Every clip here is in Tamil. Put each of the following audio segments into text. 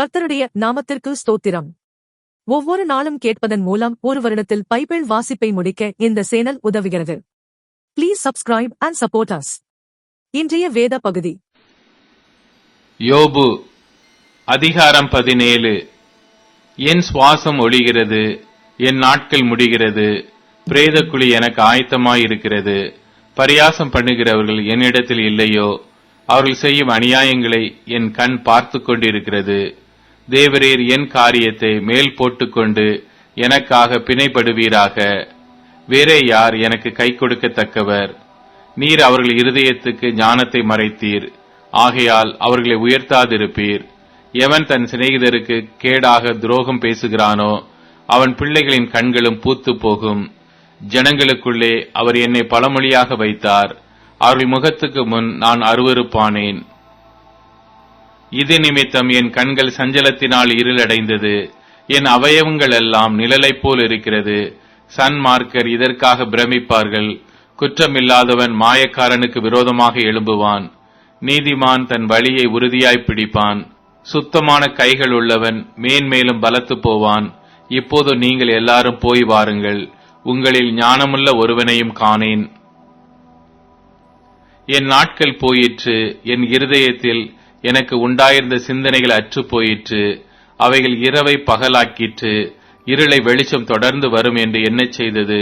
கர்த்தருடைய நாமத்திற்கு ஸ்தோத்திரம். ஒவ்வொரு நாளும் கேட்பதன் மூலம் ஒரு வருடத்தில் பைபிள் வாசிப்பை முடிக்க இந்த சேனல் உதவுகிறது. Please subscribe and support us இன்றைய வேத பகுதி. யோபு அதிகாரம் பதினேழு. என் சுவாசம் ஒழிகிறது என் நாட்கள் முடிகிறது பிரேதக்குழி எனக்கு ஆயத்தமாயிருக்கிறது பரியாசம் பண்ணுகிறவர்கள் என்னிடத்தில் இல்லையோ அவர்கள் செய்யும் அநியாயங்களை என் கண் பார்த்து கொண்டிருக்கிறது. தேவரீர் என் காரியத்தை மேல் போட்டுக்கொண்டு எனக்காக பிணைப்படுவீராக. வேறே யார் எனக்கு கை கொடுக்கத்தக்கவர்? நீர் அவர்கள் இருதயத்துக்கு ஞானத்தை மறைத்தீர். ஆகையால் அவர்களை உயர்த்தாதிருப்பீர். எவன் தன் சிநேகிதருக்கு கேடாக துரோகம் பேசுகிறானோ அவன் பிள்ளைகளின் கண்களும் பூத்து போகும் ஜனங்களுக்குள்ளே அவர் என்னை பழமொழியாக வைத்தார். அவர்கள் முகத்துக்கு முன் நான் அருவருப்பானேன். இது நிமித்தம் என் கண்கள் சஞ்சலத்தினால் இருளடைந்தது. என் அவயவங்கள் எல்லாம் நிழலைப் போல் இருக்கிறது. சன்மார்க்கர் இதற்காக பிரமிப்பார்கள். குற்றமில்லாதவன் மாயக்காரனுக்கு விரோதமாக எழும்புவான். நீதிமான் தன் வழியை உறுதியாய் பிடிப்பான். சுத்தமான கைகள் உள்ளவன் மேன்மேலும் பலத்து போவான். இப்போது நீங்கள் எல்லாரும் போய் வாருங்கள். உங்களில் ஞானமுள்ள ஒருவனையும் காணேன். என் நாட்கள் போயிற்று. என் இருதயத்தில் எனக்கு உண்டாயிருந்த சிந்தனைகள் அற்று போயிற்று அவைகள் இரவை பகலாக்கிற்று. இருளை வெளிச்சம் தொடர்ந்து வரும் என்று என்ன செய்தது.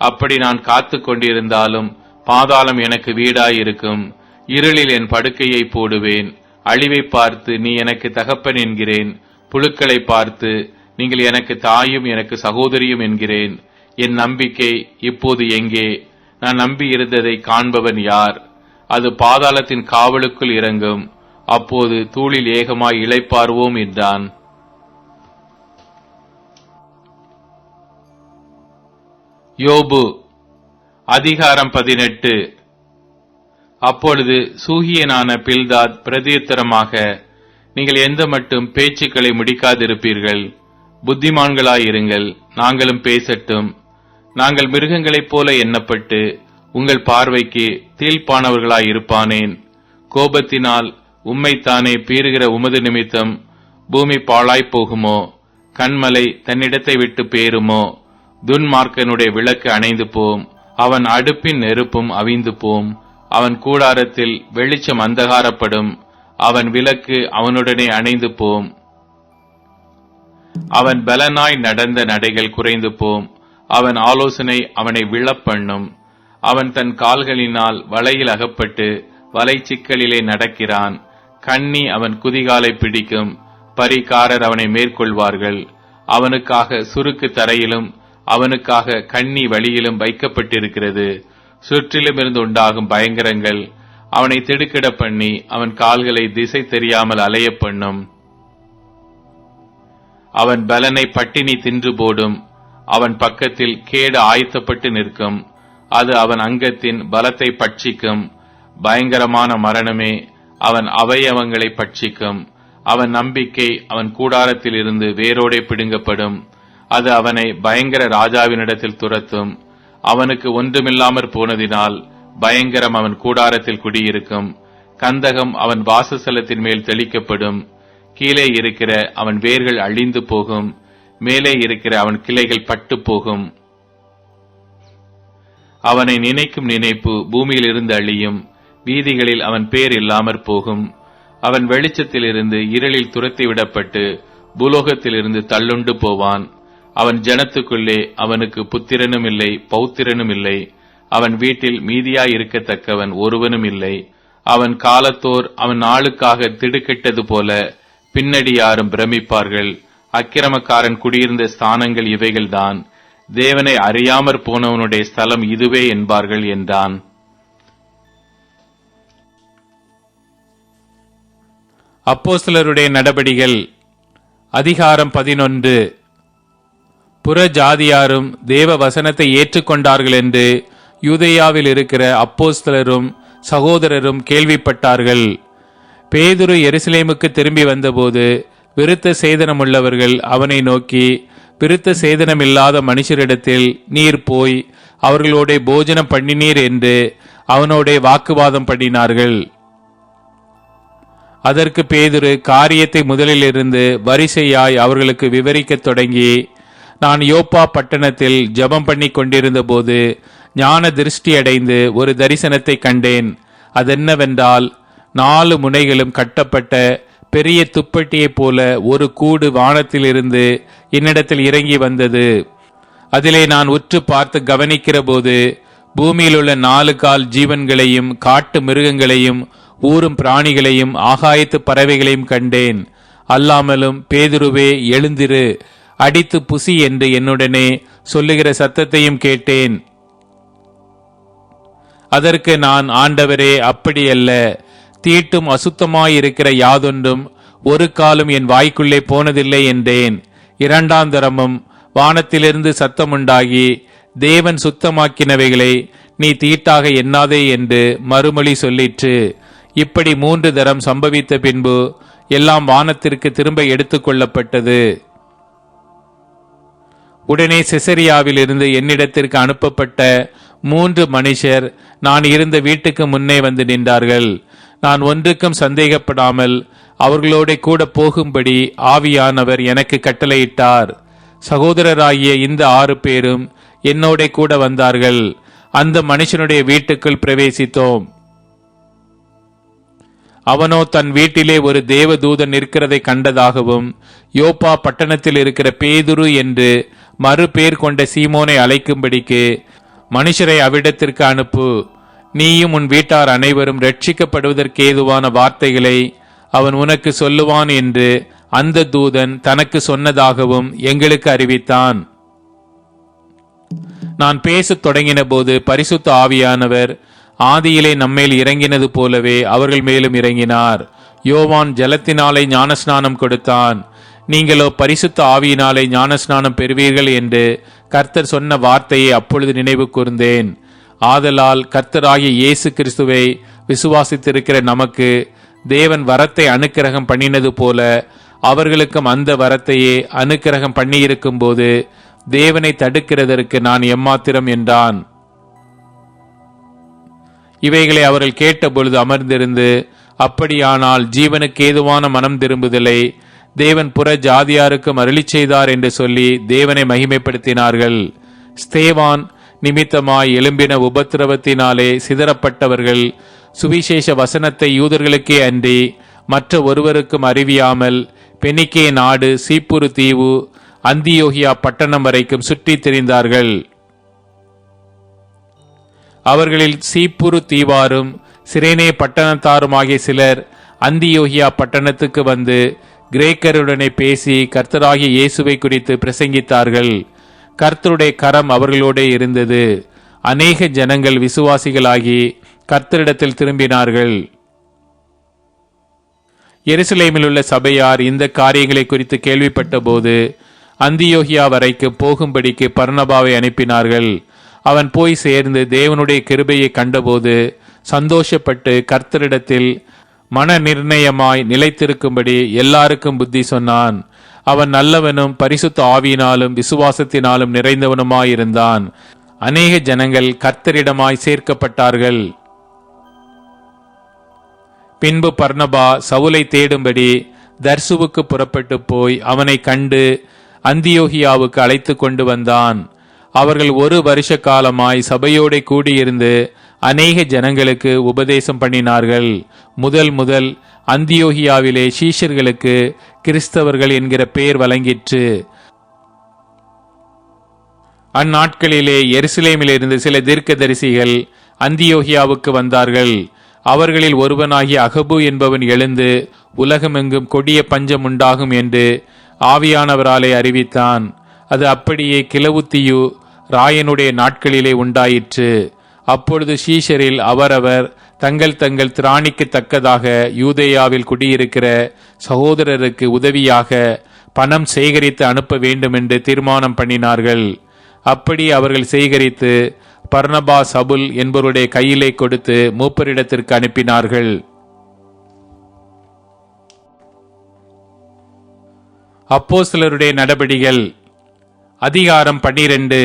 அப்படி நான் காத்து கொண்டிருந்தாலும் பாதாளம் எனக்கு வீடாயிருக்கும். இருளில் என் படுக்கையை போடுவேன். அழிவை பார்த்து நீ எனக்கு தகப்பன் என்கிறேன். புழுக்களை பார்த்து நீங்கள் எனக்கு தாயும் எனக்கு சகோதரியும் என்கிறேன். என் நம்பிக்கை இப்போது எங்கே? நான் நம்பி இருந்ததை காண்பவன் யார்? அது பாதாளத்தின் காவலுக்குள் இறங்கும். அப்போது தூளில் ஏகமாய் இழைப்பார்வோம் என்றான். யோபு அதிகாரம் பதினெட்டு. அப்பொழுது சூகியனான பில்தாத் பிரதியுத்தரமாக நீங்கள் எந்த மட்டும் பேச்சுக்களை முடிக்காதிருப்பீர்கள் புத்திமான்களாயிருங்கள் நாங்களும் பேசட்டும். நாங்கள் மிருகங்களைப் போல எண்ணப்பட்டு உங்கள் பார்வைக்கு தீழ்ப்பானவர்களாயிருப்பானேன் கோபத்தினால் உம்மைத்தானே பீறுகிற உமது நிமித்தம் பூமி பாழாய்ப் போகுமோ? கண்மலை தன்னிடத்தை விட்டு பேருமோ? துன்மார்க்கனுடைய விளக்கு அணைந்து போம் அவன் அடுப்பின் நெருப்பும் அவிந்து போம் அவன் கூடாரத்தில் வெளிச்சம் அந்தகாரப்படும். அவன் விளக்கு அவனுடனே அணைந்து போம் அவன் பலனாய் நடந்த நடைகள் குறைந்து போம் அவன் ஆலோசனை அவனை விழப்பண்ணும். அவன் தன் கால்களினால் வலையில் அகப்பட்டு வலை சிக்கலிலே நடக்கிறான். கண்ணி அவன் குதிகாலை பிடிக்கும். பரிகாரர் அவனை மேற்கொள்வார்கள். அவனுக்காக சுருக்கு தரையிலும் அவனுக்காக கண்ணி வழியிலும் வைக்கப்பட்டிருக்கிறது. சுற்றிலும் இருந்து உண்டாகும் பயங்கரங்கள். அவனை திடுக்கிட பண்ணி அவன் கால்களை திசை தெரியாமல் அலைய பண்ணும். அவன் பலனை பட்டினி தின்று போடும். அவன் பக்கத்தில் கேடு ஆயத்தப்பட்டு நிற்கும். அது அவன் அங்கத்தின் பலத்தை பட்சிக்கும். பயங்கரமான மரணமே. அவன் அவயவங்களை பட்சிக்கும். அவன் நம்பிக்கை அவன் கூடாரத்தில் இருந்து வேரோடே பிடுங்கப்படும். அது அவனை பயங்கர ராஜாவினிடத்தில் துரத்தும். அவனுக்கு ஒன்றுமில்லாமற் போனதினால் பயங்கரம் அவன் கூடாரத்தில் குடியிருக்கும். கந்தகம் அவன் வாசஸ்தலத்தின் மேல் தெளிக்கப்படும். கீழே இருக்கிற அவன் வேர்கள் அழிந்து போகும். மேலே இருக்கிற அவன் கிளைகள் பட்டு போகும். அவனை நினைக்கும் நினைப்பு பூமியில் இருந்து அழியும். வீதிகளில் அவன் பேர் இல்லாமற் போகும். அவன் வெளிச்சத்திலிருந்து இருளில் துரத்தி விடப்பட்டு பூலோகத்திலிருந்து தள்ளுண்டு போவான். அவன் ஜனத்துக்குள்ளே அவனுக்கு புத்திரனும் இல்லை பௌத்திரனும் இல்லை. அவன் வீட்டில் மீதியாய் இருக்கத்தக்கவன் ஒருவனும் இல்லை. அவன் காலத்தோர் அவன் ஆளுக்காக திடுக்கிட்டது போல பின்னடி யாரும் பிரமிப்பார்கள். அக்கிரமக்காரன் குடியிருந்த ஸ்தானங்கள் இவைகள்தான். தேவனை அறியாமற் போனவனுடைய ஸ்தலம் இதுவே என்பார்கள் என்றான். அப்போஸ்தலருடைய நடபடிகள் அதிகாரம் பதினொன்று. புற ஜாதியாரும் தேவ வசனத்தை ஏற்றுக்கொண்டார்கள் என்று யூதேயாவில் இருக்கிற அப்போஸ்தலரும் சகோதரரும் கேள்விப்பட்டார்கள். பேதுரு எருசலேமுக்கு திரும்பி வந்தபோது விருத்த சேதனமுள்ளவர்கள் அவனை நோக்கி விருத்த சேதனமில்லாத மனுஷரிடத்தில் நீர் போய் அவர்களோட போஜனம் பண்ணினீர் என்று அவனோட வாக்குவாதம் பண்ணினார்கள். அதற்கு பேதுரு காரியத்தை முதலிலிருந்து வரிசையாய் அவர்களுக்கு விவரிக்கத் தொடங்கி நான் யோப்பா பட்டணத்தில் ஜெபம் பண்ணி கொண்டிருந்த போது ஞான திருஷ்டி அடைந்து ஒரு தரிசனத்தை கண்டேன். அதென்னவென்றால் நாலு முனைகளும் கட்டப்பட்ட பெரிய துப்பட்டியைப் போல ஒரு கூடு வானத்திலிருந்து என்னிடத்தில் இறங்கி வந்தது. அதிலே நான் உற்று பார்த்து கவனிக்கிற போது பூமியில் உள்ள நாலு கால் ஜீவன்களையும் காட்டு மிருகங்களையும் ஊரும் பிராணிகளையும் ஆகாயத்து பறவைகளையும் கண்டேன். அல்லாமலும் பேதுருவே எழுந்திரு. அடித்து புசி என்று என்னுடனே சொல்லுகிற சத்தத்தையும் கேட்டேன். அதற்கு நான் ஆண்டவரே அப்படியல்ல. தீட்டும் அசுத்தமாயிருக்கிற யாதொன்றும் ஒரு காலும் என் வாய்க்குள்ளே போனதில்லை என்றேன். இரண்டாம் தரமும் வானத்திலிருந்து சத்தமுண்டாகி தேவன் சுத்தமாக்கினவைகளை நீ தீட்டாக எண்ணாதே என்று மறுமொழி சொல்லிற்று. இப்படி மூன்று தரம் சம்பவித்த பின்பு எல்லாம் வானத்திற்கு திரும்ப எடுத்துக்கொள்ளப்பட்டது உடனே செசரியாவில் இருந்து என்னிடத்திற்கு அனுப்பப்பட்ட மூன்று மனுஷர் நான் இருந்த வீட்டுக்கு முன்னே வந்து நின்றார்கள். நான் ஒன்றுக்கும் சந்தேகப்படாமல் அவர்களோட கூட போகும்படி ஆவியானவர் எனக்கு கட்டளையிட்டார். சகோதரராகிய இந்த ஆறு பேரும் என்னோட கூட வந்தார்கள். அந்த மனுஷனுடைய வீட்டுக்குள் பிரவேசித்தோம். அவனோ தன் வீட்டிலே ஒரு தேவதூதன் நிற்கிறதை கண்டதாகவும் யோப்பா பட்டணத்தில் இருக்கிற பேதுரு என்று மறு பேர் கொண்ட சீமோனை அழைக்கும்படிக்கு மனுஷரை அவ்விடத்திற்கு அனுப்பு. நீயும் உன் வீட்டார் அனைவரும் ரட்சிக்கப்படுவதற்கேதுவான வார்த்தைகளை அவன் உனக்கு சொல்லுவான் என்று அந்த தூதன் தனக்கு சொன்னதாகவும் எங்களுக்கு அறிவித்தான். நான் பேசத் தொடங்கின போது பரிசுத்த ஆவியானவர் ஆதியிலே நம்மேல் இறங்கினது போலவே அவர்கள் மேலும் இறங்கினார். யோவான் ஜலத்தினாலே ஞானஸ்நானம் கொடுத்தான். நீங்களோ பரிசுத்த ஆவியினாலே ஞானஸ்நானம் பெறுவீர்கள் என்று கர்த்தர் சொன்ன வார்த்தையை அப்பொழுது நினைவு கூர்ந்தேன். ஆதலால் கர்த்தராகிய இயேசு கிறிஸ்துவை விசுவாசித்திருக்கிற நமக்கு தேவன் வரத்தை அனுக்கிரகம் பண்ணினது போல அவர்களுக்கும் அந்த வரத்தையே அனுக்கிரகம் பண்ணியிருக்கும் போது தேவனை தடுக்கிறதற்கு நான் எம்மாத்திரம் என்றான். இவைகளை அவர்கள் கேட்டபொழுது அமர்ந்திருந்து அப்படியானால் ஜீவனுக்கு ஏதுவான மனம் திரும்புதலை தேவன் புற ஜாதியாருக்கும் அருளி செய்தார் என்று சொல்லி தேவனை மகிமைப்படுத்தினார்கள். ஸ்தேவான் நிமித்தமாய் எழும்பின உபத்திரவத்தினாலே சிதறப்பட்டவர்கள் சுவிசேஷ வசனத்தை யூதர்களுக்கே அன்றி மற்ற ஒருவருக்கும் அறிவியாமல் பெனிக்கே நாடு சீப்புரு தீவு அந்தியோகியா பட்டணம் வரைக்கும் சுற்றித் திரிந்தார்கள். அவர்களில் சீப்புரு தீவாரும் சிரேனே பட்டணத்தாருமாகிய சிலர் அந்தியோகியா பட்டணத்துக்கு வந்து கிரேக்கருடனே பேசி கர்த்தராகிய இயேசுவை குறித்து பிரசங்கித்தார்கள். கர்த்தருடைய கரம் அவர்களோடே இருந்தது. அநேக ஜனங்கள் விசுவாசிகளாகி கர்த்தரிடத்தில் திரும்பினார்கள். எருசலேமில் உள்ள சபையார் இந்த காரியங்களை குறித்து கேள்விப்பட்ட போது அந்தியோகியா வரைக்கு போகும்படிக்கு பர்ணபாவை அனுப்பினார்கள். அவன் போய் சேர்ந்து தேவனுடைய கிருபையை கண்டபோது சந்தோஷப்பட்டு கர்த்தரிடத்தில் மன நிர்ணயமாய் நிலைத்திருக்கும்படி எல்லாருக்கும் புத்தி சொன்னான். அவன் நல்லவனும் பரிசுத்த ஆவியினாலும் விசுவாசத்தினாலும் நிறைந்தவனுமாயிருந்தான். அநேக ஜனங்கள் கர்த்தரிடமாய் சேர்க்கப்பட்டார்கள். பின்பு பர்ணபா சவுலை தேடும்படி தர்சுவுக்கு புறப்பட்டு போய் அவனை கண்டு அந்தியோகியாவுக்கு அழைத்து கொண்டு வந்தான். அவர்கள் ஒரு வருஷ காலமாய் சபையோடு கூடியிருந்து அநேக ஜனங்களுக்கு உபதேசம் பண்ணினார்கள். முதல் முதல் அந்தியோகியாவிலே சீஷர்களுக்கு கிறிஸ்தவர்கள் என்கிற பெயர் வழங்கிற்று. அந்நாட்களிலே எருசலேமிலிருந்து சில தீர்க்கதரிசிகள் அந்தியோகியாவுக்கு வந்தார்கள். அவர்களில் ஒருவனாகிய அகபு என்பவன் எழுந்து உலகமெங்கும் கொடிய பஞ்சம் உண்டாகும் என்று ஆவியானவராலே அறிவித்தான். அது அப்படியே கிளவுத்தியு ராயனுடைய நாட்களிலே உண்டாயிற்று. அப்பொழுது ஷீஷரில் அவரவர் தங்கள் தங்கள் திராணிக்கு தக்கதாக யூதேயாவில் குடியிருக்கிற சகோதரருக்கு உதவியாக பணம் சேகரித்து அனுப்ப வேண்டும் என்று தீர்மானம் பண்ணினார்கள். அப்படி அவர்கள் சேகரித்து பர்ணபா சபுல் என்பவருடைய கையிலே கொடுத்து மூப்பரிடத்திற்கு அனுப்பினார்கள். அப்போஸ்தலருடைய நடபடிகள். அதிகாரம் பன்னிரண்டு.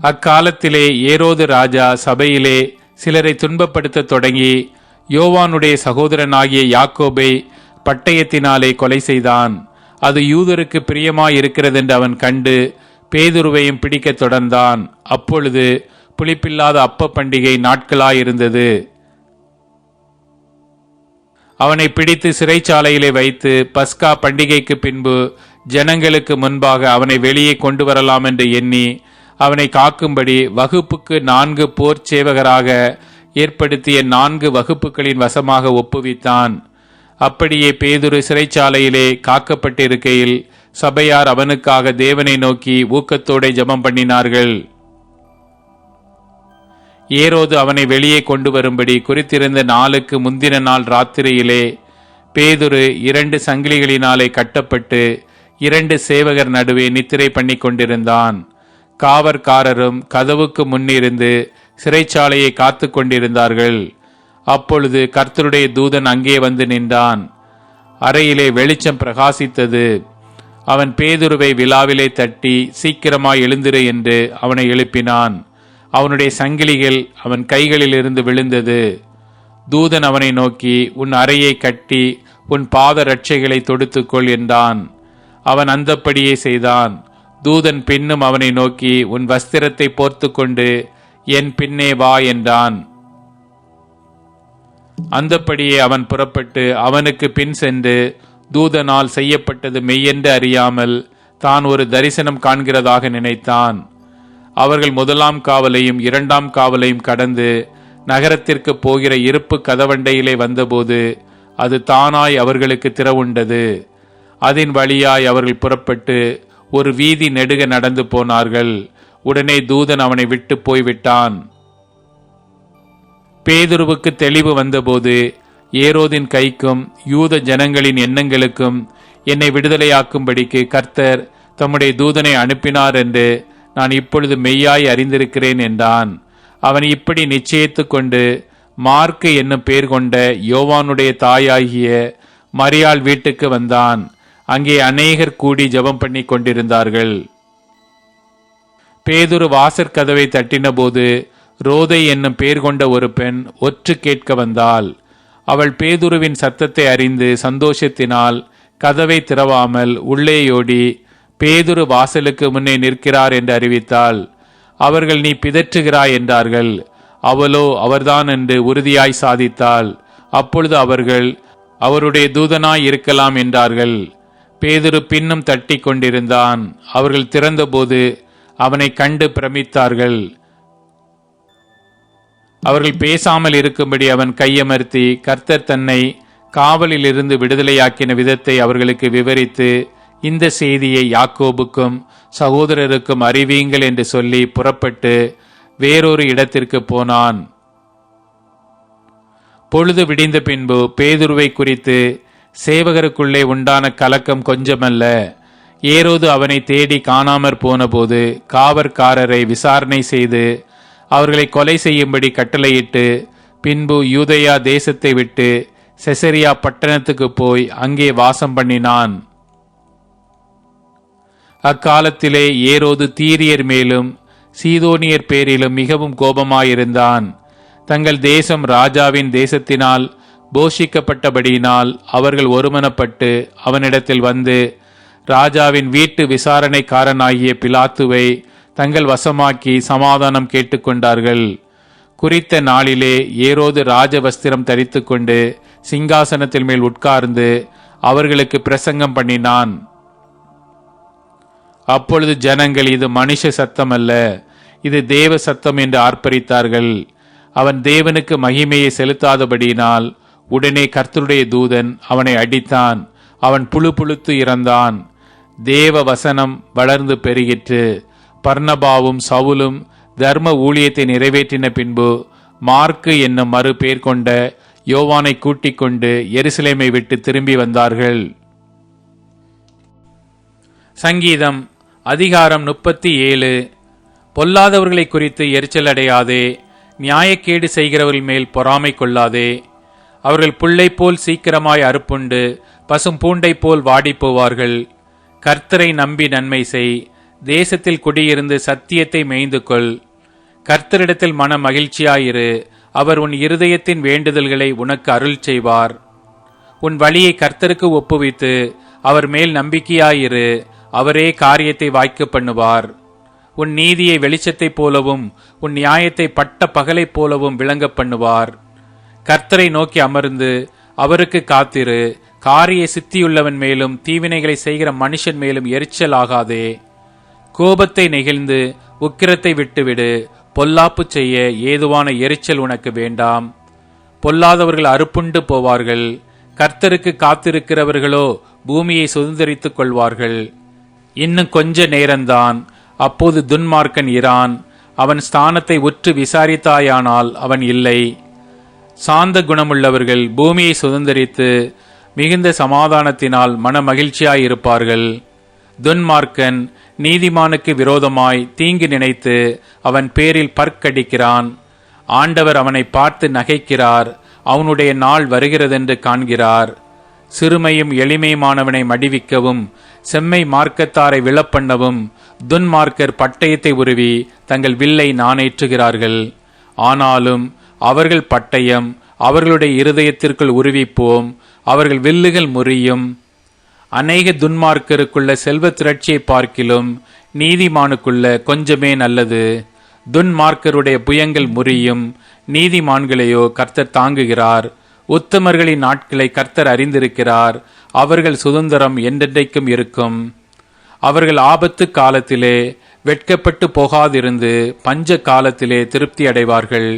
அக்காலத்திலே ஏரோது ராஜா சபையிலே சிலரை துன்பப்படுத்த தொடங்கி யோவானுடைய சகோதரனாகிய யாக்கோபை பட்டயத்தினாலே கொலை செய்தான். அது யூதருக்கு பிரியமாயிருக்கிறதென்று அவன் கண்டு பேதுருவையும் பிடிக்கத் தொடர்ந்தான். அப்பொழுது புளிப்பில்லாத அப்ப பண்டிகை நாட்களாயிருந்தது. அவனை பிடித்து சிறைச்சாலையிலே வைத்து பஸ்கா பண்டிகைக்கு பின்பு ஜனங்களுக்கு முன்பாக அவனை வெளியே கொண்டு வரலாம் என்று எண்ணி அவனை காக்கும்படி வகுப்புக்கு நான்கு போர் சேவகராக ஏற்படுத்திய நான்கு வகுப்புகளின் வசமாக ஒப்புவித்தான். அப்படியே பேதுரு சிறைச்சாலையிலே காக்கப்பட்டிருக்கையில் சபையார் அவனுக்காக தேவனை நோக்கி ஊக்கத்தோടെ ஜெபம் பண்ணினார்கள். ஏரோது அவனை வெளியே கொண்டு வரும்படி குறித்திருந்த நாளுக்கு முந்தின நாள் ராத்திரியிலே பேதுரு இரண்டு சங்கிலிகளினாலே கட்டப்பட்டு இரண்டு சேவகர் நடுவே நித்திரை பண்ணி கொண்டிருந்தான் காவற்காரரும் கதவுக்கு முன்னிருந்து சிறைச்சாலையை காத்து கொண்டிருந்தார்கள். அப்பொழுது கர்த்தருடைய தூதன் அங்கே வந்து நின்றான். அறையிலே வெளிச்சம் பிரகாசித்தது. அவன் பேதுருவை விழாவிலே தட்டி சீக்கிரமாய் எழுந்திரு என்று அவனை எழுப்பினான். அவனுடைய சங்கிலிகள் அவன் கைகளிலிருந்து விழுந்தது. தூதன் அவனை நோக்கி உன் அறையை கட்டி உன் பாத ரட்சைகளை தொடுத்துக்கொள் என்றான். அவன் அந்தப்படியே செய்தான். தூதன் பின்னும் அவனை நோக்கி உன் வஸ்திரத்தை போர்த்து கொண்டு என் பின்னே வா என்றான். அந்தப்படியே அவன் புறப்பட்டு அவனுக்கு பின் சென்று தூதனால் செய்யப்பட்டது மெய்யென்று அறியாமல் தான் ஒரு தரிசனம் காண்கிறதாக நினைத்தான். அவர்கள் முதலாம் காவலையும் இரண்டாம் காவலையும் கடந்து நகரத்திற்கு போகிற இருப்பு கதவண்டையிலே வந்தபோது அது தானாய் அவர்களுக்கு திறவுண்டது. அதன் வழியாய் அவர்கள் புறப்பட்டு ஒரு வீதி நெடுக நடந்து போனார்கள். உடனே தூதன் அவனை விட்டு போய்விட்டான். பேதுருவுக்கு தெளிவு வந்தபோது ஏரோதின் கைக்கும் யூத ஜனங்களின் எண்ணங்களுக்கும் என்னை விடுதலையாக்கும்படிக்கு கர்த்தர் தம்முடைய தூதனை அனுப்பினார் என்று நான் இப்பொழுது மெய்யாய் அறிந்திருக்கிறேன் என்றான். அவன் இப்படி நிச்சயித்து கொண்டு மார்க்கு என்னும் பேர் கொண்ட யோவானுடைய தாயாகிய மரியாள் வீட்டுக்கு வந்தான். அங்கே அநேகர் கூடி ஜெபம் பண்ணி கொண்டிருந்தார்கள். பேதுரு வாசற் கதவை தட்டினபோது ரோதை என்னும் பேர் கொண்ட ஒரு பெண் ஒற்று கேட்க வந்தாள். அவள் பேதுருவின் சத்தத்தை அறிந்து சந்தோஷத்தினால் கதவை திறவாமல் உள்ளேயோடி பேதுரு வாசலுக்கு முன்னே நிற்கிறார் என்று அறிவித்தாள். அவர்கள் நீ பிதற்றுகிறாய் என்றார்கள். அவளோ அவர்தான் என்று உறுதியாய் சாதித்தாள். அப்பொழுது அவர்கள் அவருடைய தூதனாய் இருக்கலாம் என்றார்கள். பேதுரு பின்னும் தட்டி கொண்டிருந்தான். அவர்கள் திறந்தபோது அவனை கண்டு பிரமித்தார்கள். அவர்கள் பேசாமல் இருக்கும்படி அவன் கையமர்த்தி கர்த்தர் தன்னை காவலில் இருந்து விடுதலையாக்கின விதத்தை அவர்களுக்கு விவரித்து இந்த செய்தியை யாக்கோபுக்கும் சகோதரருக்கும் அறிவியுங்கள் என்று சொல்லி புறப்பட்டு வேறொரு இடத்திற்கு போனான். பொழுது விடிந்த பின்பு பேதுருவை குறித்து சேவகருக்குள்ளே உண்டான கலக்கம் கொஞ்சமல்ல. ஏரோது அவனை தேடி காணாமற் போனபோது காவற்காரரை விசாரணை செய்து அவர்களை கொலை செய்யும்படி கட்டளையிட்டு பின்பு யூதயா தேசத்தை விட்டு செசரியா பட்டணத்துக்கு போய் அங்கே வாசம் பண்ணினான். அக்காலத்திலே ஏரோது தீரியர் மேலும் சீதோனியர் பேரிலும் மிகவும் கோபமாயிருந்தான். தங்கள் தேசம் ராஜாவின் தேசத்தினால் போஷிக்கப்பட்டபடியினால் அவர்கள் ஒருமனப்பட்டு அவனிடத்தில் வந்து ராஜாவின் வீட்டு விசாரணைக்காரனாகிய பிலாத்துவை தங்கள் வசமாக்கி சமாதானம் கேட்டுக்கொண்டார்கள். குறித்த நாளிலே ஏரோது ராஜவஸ்திரம் தரித்து தரித்துக்கொண்டு சிங்காசனத்தில் மேல் உட்கார்ந்து அவர்களுக்கு பிரசங்கம் பண்ணினான். அப்பொழுது ஜனங்கள் இது மனுஷ சத்தம் அல்ல இது தேவ சத்தம் என்று ஆர்ப்பரித்தார்கள். அவன் தேவனுக்கு மகிமையை செலுத்தாதபடியினால் உடனே கர்த்தருடைய தூதன் அவனை அடித்தான். அவன் புழு புழுத்து இறந்தான். தேவ வசனம் வளர்ந்து பெருகிற்று. பர்ணபாவும் சவுலும் தர்ம ஊழியத்தை நிறைவேற்றின பின்பு மார்க்கு என்னும் மறு பேர் கொண்ட யோவானை கூட்டிக் கொண்டு எருசலேமை விட்டு திரும்பி வந்தார்கள். சங்கீதம் அதிகாரம் முப்பத்தி ஏழு. பொல்லாதவர்களை குறித்து எரிச்சல் அடையாதே நியாயக்கேடு செய்கிறவர்கள் மேல் பொறாமை கொள்ளாதே அவர்கள் புல்லை போல் சீக்கிரமாய் அறுப்புண்டு பசும் பூண்டை போல் வாடிப்போவார்கள். கர்த்தரை நம்பி நன்மை செய் தேசத்தில் குடியிருந்து சத்தியத்தை மேய்ந்து கொள் கர்த்தரிடத்தில் மன மகிழ்ச்சியாயிரு அவர் உன் இருதயத்தின் வேண்டுதல்களை உனக்கு அருள் செய்வார். உன் வழியை கர்த்தருக்கு ஒப்புவித்து அவர் மேல் நம்பிக்கையாயிரு அவரே காரியத்தை வாய்க்க பண்ணுவார். உன் நீதியை வெளிச்சத்தைப் போலவும் உன் நியாயத்தை பட்ட பகலைப் போலவும் விளங்க பண்ணுவார். கர்த்தரை நோக்கி அமர்ந்து அவருக்கு காத்திரு. காரிய சித்தியுள்ளவன் மேலும் தீவினைகளை செய்கிற மனுஷன் மேலும் எரிச்சல் ஆகாதே. கோபத்தை நெகிழ்ந்து உக்கிரத்தை விட்டுவிடு. பொல்லாப்பு செய்ய ஏதுவான எரிச்சல் உனக்கு வேண்டாம். பொல்லாதவர்கள் அறுப்புண்டு போவார்கள். கர்த்தருக்கு காத்திருக்கிறவர்களோ பூமியை சுதந்திரித்துக் கொள்வார்கள். இன்னும் கொஞ்ச நேரம்தான் அப்போது துன்மார்க்கன் இரான். அவன் ஸ்தானத்தை உற்று விசாரித்தாயானால் அவன் இல்லை. சாந்த குணமுள்ளவர்கள் பூமியை சுதந்திரித்து மிகுந்த சமாதானத்தினால் மன மகிழ்ச்சியாயிருப்பார்கள் துன்மார்க்கன் நீதிமானுக்கு விரோதமாய் தீங்கு நினைத்து அவன் பேரில் பற்கடிக்கிறான். ஆண்டவர் அவனை பார்த்து நகைக்கிறார். அவனுடைய நாள் வருகிறதென்று காண்கிறார். சிறுமையும் எளிமையுமானவனை மடிவிக்கவும் செம்மை மார்க்கத்தாரை விழப்பண்ணவும் துன்மார்க்கர் பட்டயத்தை உருவி தங்கள் வில்லை நாணேற்றுகிறார்கள். ஆனாலும் அவர்கள் பட்டயம் அவர்களுடைய இருதயத்திற்குள் உருவிப்போம் அவர்கள் வில்லுகள் முறியும். அநேக துன்மார்க்கருக்குள்ள செல்வ திரட்சியை பார்க்கிலும் நீதிமானுக்குள்ள கொஞ்சமே நல்லது. துன்மார்க்கருடைய புயங்கள் முறியும் நீதிமான்களையோ கர்த்தர் தாங்குகிறார். உத்தமர்களின் நாட்களை கர்த்தர் அறிந்திருக்கிறார். அவர்கள் சுதந்திரம் என்றென்றைக்கும் இருக்கும். அவர்கள் ஆபத்து காலத்திலே வெட்கப்பட்டு போகாதிருந்து பஞ்ச காலத்திலே திருப்தி அடைவார்கள்.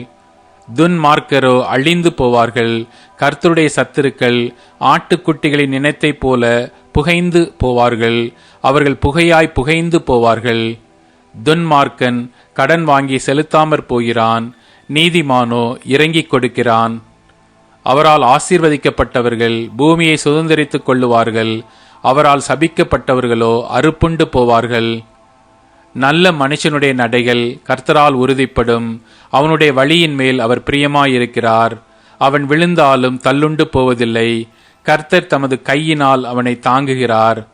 துன்மார்க்கரோ அழிந்து போவார்கள். கர்த்தருடைய சத்துருக்கள் ஆட்டுக்குட்டிகளின் நினைத்தைப் போல புகைந்து போவார்கள். அவர்கள் புகையாய் புகைந்து போவார்கள். துன்மார்க்கன் கடன் வாங்கி செலுத்தாமற் போகிறான். நீதிமானோ இறங்கிக் கொடுக்கிறான். அவரால் ஆசீர்வதிக்கப்பட்டவர்கள் பூமியை சுதந்திரித்துக் கொள்ளுவார்கள். அவரால் சபிக்கப்பட்டவர்களோ அறுப்புண்டு போவார்கள். நல்ல மனுஷனுடைய நடைகள் கர்த்தரால் உறுதிப்படும். அவனுடைய வழியின் மேல் அவர் பிரியமாயிருக்கிறார். அவன் விழுந்தாலும் தள்ளுண்டு போவதில்லை. கர்த்தர் தமது கையினால் அவனை தாங்குகிறார்.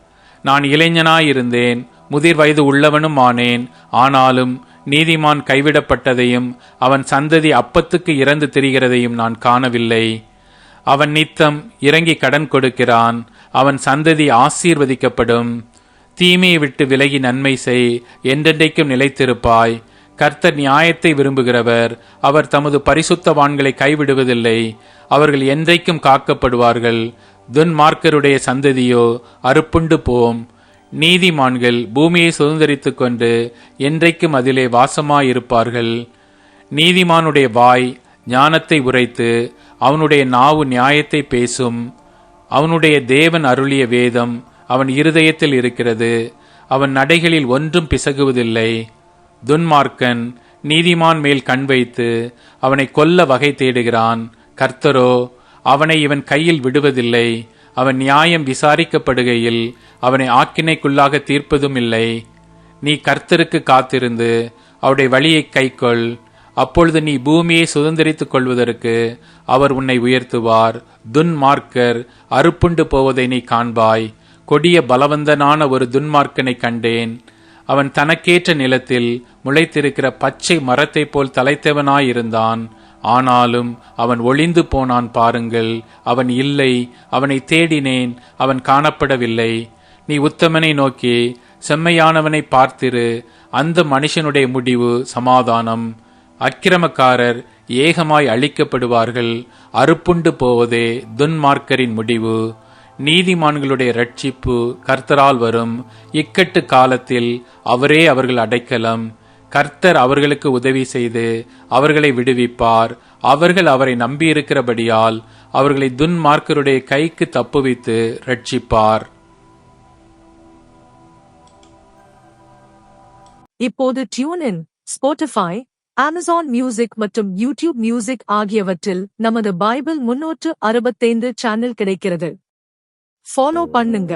நான் இளைஞனாயிருந்தேன் முதிர் வயது உள்ளவனும் ஆனேன் ஆனாலும் நீதிமான் கைவிடப்பட்டதையும் அவன் சந்ததி அப்பத்துக்கு இறந்து திரிகிறதையும் நான் காணவில்லை. அவன் நித்தம் இறங்கி கடன் கொடுக்கிறான். அவன் சந்ததி ஆசீர்வதிக்கப்படும். தீமையை விட்டு விலகி நன்மை செய் என்றென்றைக்கும் நிலைத்திருப்பாய். கர்த்தர் நியாயத்தை விரும்புகிறவர் அவர் தமது பரிசுத்தவான்களை கைவிடுவதில்லை. அவர்கள் என்றைக்கும் காக்கப்படுவார்கள். துன்மார்க்கருடைய சந்ததியோ அறுப்புண்டு போம். நீதிமான்கள் பூமியை சுதந்திரித்து கொண்டு என்றைக்கும் அதிலே வாசமாயிருப்பார்கள். நீதிமானுடைய வாய் ஞானத்தை உரைத்து அவனுடைய நாவு நியாயத்தை பேசும். அவனுடைய தேவன் அருளிய வேதம் அவன் இருதயத்தில் இருக்கிறது. அவன் நடைகளில் ஒன்றும் பிசகுவதில்லை. துன்மார்க்கன் நீதிமான் மேல் கண் வைத்து அவனை கொல்ல வகை தேடுகிறான். கர்த்தரோ அவனை இவன் கையில் விடுவதில்லை. அவன் நியாயம் விசாரிக்கப்படுகையில் அவனை ஆக்கினைக்குள்ளாக தீர்ப்பதும் இல்லை. நீ கர்த்தருக்கு காத்திருந்து அவருடைய வழியை கைக்கொள். அப்பொழுது நீ பூமியை சுதந்திரித்துக் கொள்வதற்கு அவர் உன்னை உயர்த்துவார். துன்மார்க்கர் அறுப்புண்டு போவதை நீ காண்பாய். கொடிய பலவந்தனான ஒரு துன்மார்க்கனை கண்டேன். அவன் தனக்கேற்ற நிலத்தில் முளைத்திருக்கிற பச்சை மரத்தைப் போல் தலைத்தவனாயிருந்தான். ஆனாலும் அவன் ஒளிந்து போனான் பாருங்கள் அவன் இல்லை அவனை தேடினேன் அவன் காணப்படவில்லை. நீ உத்தமனை நோக்கி செம்மையானவனை பார்த்திரு அந்த மனுஷனுடைய முடிவு சமாதானம். அக்கிரமக்காரர் ஏகமாய் அழிக்கப்படுவார்கள் அறுப்புண்டு போவதே துன்மார்க்கரின் முடிவு. நீதிமான்களுடைய ரட்சிப்பு கர்த்தரால் வரும். இக்கட்டு காலத்தில் அவரே அவர்கள் அடைக்கலம். கர்த்தர் அவர்களுக்கு உதவி செய்து அவர்களை விடுவிப்பார். அவர்கள் அவரை நம்பியிருக்கிறபடியால் அவர்களை துன்மார்க்கருடைய கைக்கு தப்புவித்து ரட்சிப்பார் இப்போது டியூனின் ஸ்போட்டிஃபை அமேசான் மியூசிக் மற்றும் யூடியூப் மியூசிக் ஆகியவற்றில் நமது பைபிள் முன்னூற்று அறுபத்தைந்து சேனல் கிடைக்கிறது. ஃபாலோ பண்ணுங்க.